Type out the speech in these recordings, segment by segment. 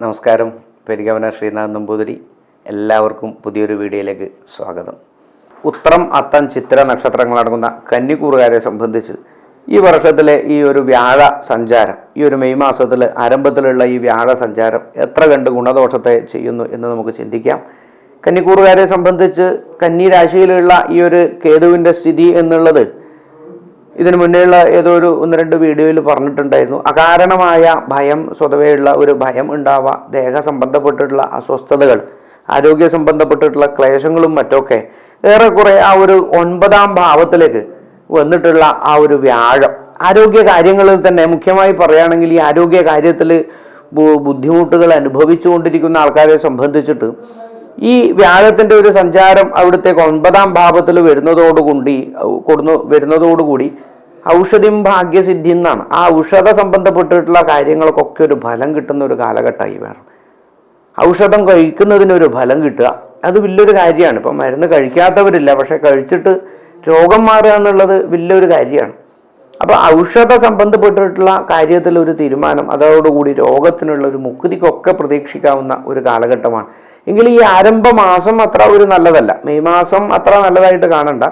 നമസ്കാരം. പെരികവന ശ്രീനാഥ് നമ്പൂതിരി. എല്ലാവർക്കും പുതിയൊരു വീഡിയോയിലേക്ക് സ്വാഗതം. ഉത്രം അത്തം ചിത്ര നക്ഷത്രങ്ങളടങ്ങുന്ന കന്നിക്കൂറുകാരെ സംബന്ധിച്ച് ഈ വർഷത്തിലെ ഈ ഒരു വ്യാഴ സഞ്ചാരം ഈ ഒരു മെയ് മാസത്തിൽ ആരംഭത്തിലുള്ള ഈ വ്യാഴ സഞ്ചാരം എത്ര കണ്ട് ഗുണദോഷത്തെ ചെയ്യുന്നു എന്ന് നമുക്ക് ചിന്തിക്കാം. കന്നിക്കൂറുകാരെ സംബന്ധിച്ച് കന്നി രാശിയിലുള്ള ഈ ഒരു കേതുവിന്റെ സ്ഥിതി എന്നുള്ളത് ഇതിനു മുന്നേയുള്ള ഏതോ ഒരു ഒന്ന് രണ്ട് വീഡിയോയിൽ പറഞ്ഞിട്ടുണ്ടായിരുന്നു. അകാരണമായ ഭയം സ്വതവേയുള്ള ഒരു ഭയം ഉണ്ടാവുക ദേഹ സംബന്ധപ്പെട്ടിട്ടുള്ള അസ്വസ്ഥതകൾ ആരോഗ്യ സംബന്ധപ്പെട്ടിട്ടുള്ള ക്ലേശങ്ങളും മറ്റൊക്കെ ഏറെക്കുറെ ആ ഒരു ഒൻപതാം ഭാവത്തിലേക്ക് വന്നിട്ടുള്ള ആ ഒരു വ്യാഴം. ആരോഗ്യ കാര്യങ്ങളിൽ തന്നെ മുഖ്യമായി പറയുകയാണെങ്കിൽ ഈ ആരോഗ്യ കാര്യത്തിൽ ബുദ്ധിമുട്ടുകൾ അനുഭവിച്ചുകൊണ്ടിരിക്കുന്ന ആൾക്കാരെ സംബന്ധിച്ചിട്ട് ഈ വ്യാഴത്തിന്റെ ഒരു സഞ്ചാരം അവിടുത്തേക്ക് ഒൻപതാം ഭാവത്തിൽ വരുന്നതോടുകൂടി കൊടുന്നു വരുന്നതോടുകൂടി ഔഷധിം ഭാഗ്യസിദ്ധി എന്നാണ്. ആ ഔഷധ സംബന്ധപ്പെട്ടിട്ടുള്ള കാര്യങ്ങൾക്കൊക്കെ ഒരു ഫലം കിട്ടുന്ന ഒരു കാലഘട്ടമായി വേണം ഔഷധം കഴിക്കുന്നതിനൊരു ഫലം കിട്ടുക അത് വലിയൊരു കാര്യമാണ്. ഇപ്പം മരുന്ന് കഴിക്കാത്തവരില്ല പക്ഷെ കഴിച്ചിട്ട് രോഗം മാറുക എന്നുള്ളത് വലിയൊരു കാര്യമാണ്. അപ്പോൾ ഔഷധ സംബന്ധപ്പെട്ടിട്ടുള്ള കാര്യത്തിൽ ഒരു തീരുമാനം അതോടുകൂടി രോഗത്തിനുള്ള ഒരു മുക്തിക്കൊക്കെ പ്രതീക്ഷിക്കാവുന്ന ഒരു കാലഘട്ടമാണ്. എങ്കിൽ ഈ ആരംഭ മാസം അത്ര ഒരു നല്ലതല്ല. മെയ് മാസം അത്ര നല്ലതായിട്ട് കാണണ്ട.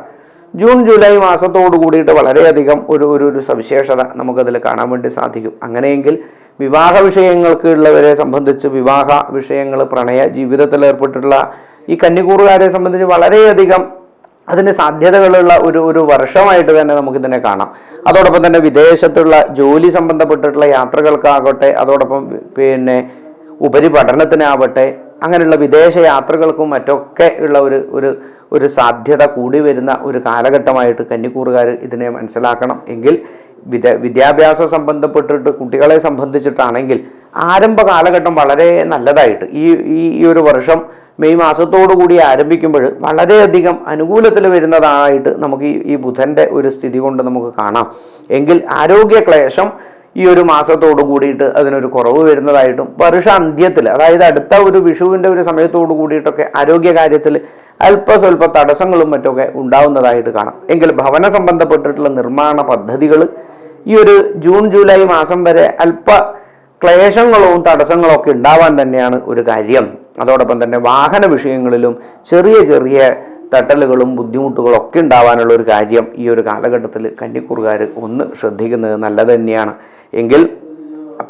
ജൂൺ ജൂലൈ മാസത്തോട് കൂടിയിട്ട് വളരെയധികം ഒരു ഒരു ഒരു സവിശേഷത നമുക്കതിൽ കാണാൻ വേണ്ടി സാധിക്കും. അങ്ങനെയെങ്കിൽ വിവാഹ വിഷയങ്ങൾക്ക് ഉള്ളവരെ സംബന്ധിച്ച് വിവാഹ വിഷയങ്ങൾ പ്രണയ ജീവിതത്തിൽ ഏർപ്പെട്ടിട്ടുള്ള ഈ കന്നിക്കൂറുകാരെ സംബന്ധിച്ച് വളരെയധികം അതിന് സാധ്യതകളുള്ള ഒരു ഒരു വർഷമായിട്ട് തന്നെ നമുക്ക് ഇതിനെ കാണാം. അതോടൊപ്പം തന്നെ വിദേശത്തുള്ള ജോലി സംബന്ധപ്പെട്ടിട്ടുള്ള യാത്രകൾക്കാകട്ടെ അതോടൊപ്പം പിന്നെ ഉപരിപഠനത്തിനാവട്ടെ അങ്ങനെയുള്ള വിദേശ യാത്രകൾക്കും മറ്റൊക്കെ ഉള്ള ഒരു ഒരു ഒരു സാധ്യത കൂടി വരുന്ന ഒരു കാലഘട്ടമായിട്ട് കന്നിക്കൂറുകാർ ഇതിനെ മനസ്സിലാക്കണം. എങ്കിൽ വിദ്യാഭ്യാസം സംബന്ധപ്പെട്ടിട്ട് കുട്ടികളെ സംബന്ധിച്ചിട്ടാണെങ്കിൽ ആരംഭ കാലഘട്ടം വളരെ നല്ലതായിട്ട്. ഈ ഈ ഒരു വർഷം മെയ് മാസത്തോടു കൂടി ആരംഭിക്കുമ്പോൾ വളരെയധികം അനുകൂലത്തിൽ വരുന്നതായിട്ട് നമുക്ക് ഈ ഈ ബുധന്റെ ഒരു സ്ഥിതി കൊണ്ട് നമുക്ക് കാണാം. എങ്കിൽ ആരോഗ്യ ക്ലേശം ഈ ഒരു മാസത്തോട് കൂടിയിട്ട് അതിനൊരു കുറവ് വരുന്നതായിട്ടും വർഷാന്ത്യത്തിൽ അതായത് അടുത്ത ഒരു വിഷുവിന്റെ ഒരു സമയത്തോട് കൂടിയിട്ടൊക്കെ ആരോഗ്യ കാര്യത്തിൽ അല്പ സ്വല്പ തടസ്സങ്ങളും മറ്റൊക്കെ ഉണ്ടാവുന്നതായിട്ട് കാണാം. എങ്കിൽ ഭവന സംബന്ധപ്പെട്ടിട്ടുള്ള നിർമ്മാണ പദ്ധതികൾ ഈ ഒരു ജൂൺ ജൂലൈ മാസം വരെ അല്പ ക്ലേശങ്ങളും തടസ്സങ്ങളും ഒക്കെ ഉണ്ടാവാൻ തന്നെയാണ് ഒരു കാര്യം. അതോടൊപ്പം തന്നെ വാഹന വിഷയങ്ങളിലും ചെറിയ ചെറിയ തട്ടലുകളും ബുദ്ധിമുട്ടുകളും ഒക്കെ ഉണ്ടാവാനുള്ള ഒരു കാര്യം ഈ ഒരു കാലഘട്ടത്തിൽ കന്നിക്കൂറുകാർ ഒന്ന് ശ്രദ്ധിക്കുന്നത് നല്ലത് തന്നെയാണ്. എങ്കിൽ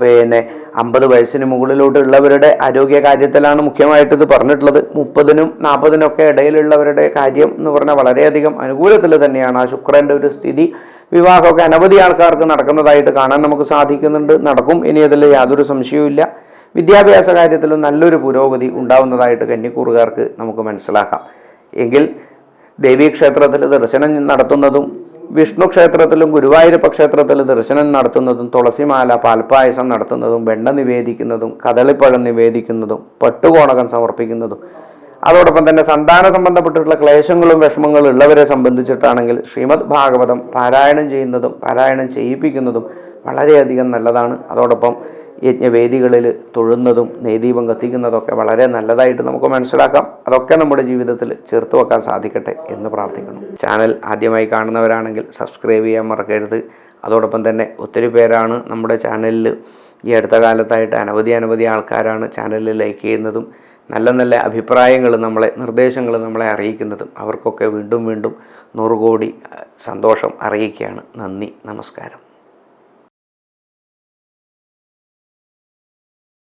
പിന്നെ അമ്പത് വയസ്സിന് മുകളിലോട്ടുള്ളവരുടെ ആരോഗ്യ കാര്യത്തിലാണ് മുഖ്യമായിട്ട് ഇത് പറഞ്ഞിട്ടുള്ളത്. മുപ്പതിനും നാൽപ്പതിനും ഒക്കെ ഇടയിലുള്ളവരുടെ കാര്യം എന്ന് പറഞ്ഞാൽ വളരെയധികം അനുകൂലത്തിൽ തന്നെയാണ്. ആ ശുക്രന്റെ ഒരു സ്ഥിതി വിവാഹമൊക്കെ അനവധി ആൾക്കാർക്ക് നടക്കുന്നതായിട്ട് കാണാൻ നമുക്ക് സാധിക്കുന്നുണ്ട്. നടക്കും ഇനി അതിൽ യാതൊരു സംശയവുമില്ല. വിദ്യാഭ്യാസ കാര്യത്തിലും നല്ലൊരു പുരോഗതി ഉണ്ടാവുന്നതായിട്ട് കന്നിക്കൂറുകാർക്ക് നമുക്ക് മനസ്സിലാക്കാം. എങ്കിൽ ദേവീക്ഷേത്രത്തിൽ ദർശനം നടത്തുന്നതും വിഷ്ണു ക്ഷേത്രത്തിലും ഗുരുവായൂരപ്പ ക്ഷേത്രത്തിലും ദർശനം നടത്തുന്നതും തുളസിമാല പാൽപ്പായസം നടത്തുന്നതും വെണ്ണ നിവേദിക്കുന്നതും കദളിപ്പഴം നിവേദിക്കുന്നതും പട്ടുകോണകം സമർപ്പിക്കുന്നതും. അതോടൊപ്പം തന്നെ സന്താന സംബന്ധപ്പെട്ടിട്ടുള്ള ക്ലേശങ്ങളും വിഷമങ്ങളും ഉള്ളവരെ സംബന്ധിച്ചിട്ടാണെങ്കിൽ ശ്രീമദ് ഭാഗവതം പാരായണം ചെയ്യുന്നതും പാരായണം ചെയ്യിപ്പിക്കുന്നതും വളരെയധികം നല്ലതാണ്. അതോടൊപ്പം യജ്ഞവേദികളിൽ തൊഴുന്നതും നെയ്ദീപം കത്തിക്കുന്നതൊക്കെ വളരെ നല്ലതായിട്ട് നമുക്ക് മനസ്സിലാക്കാം. അതൊക്കെ നമ്മുടെ ജീവിതത്തിൽ ചേർത്ത് വെക്കാൻ സാധിക്കട്ടെ എന്ന് പ്രാർത്ഥിക്കുന്നു. ചാനൽ ആദ്യമായി കാണുന്നവരാണെങ്കിൽ സബ്സ്ക്രൈബ് ചെയ്യാൻ മറക്കരുത്. അതോടൊപ്പം തന്നെ ഒത്തിരി പേരാണ് നമ്മുടെ ചാനലിൽ ഈ അടുത്ത കാലത്തായിട്ട് അനവധി അനവധി ആൾക്കാരാണ് ചാനലിൽ ലൈക്ക് ചെയ്യുന്നതും നല്ല നല്ല അഭിപ്രായങ്ങൾ നമ്മളെ നിർദ്ദേശങ്ങൾ നമ്മളെ അറിയിക്കുന്നതും അവർക്കൊക്കെ വീണ്ടും വീണ്ടും നൂറ് കോടി സന്തോഷം അറിയിക്കുകയാണ്. നന്ദി നമസ്കാരം.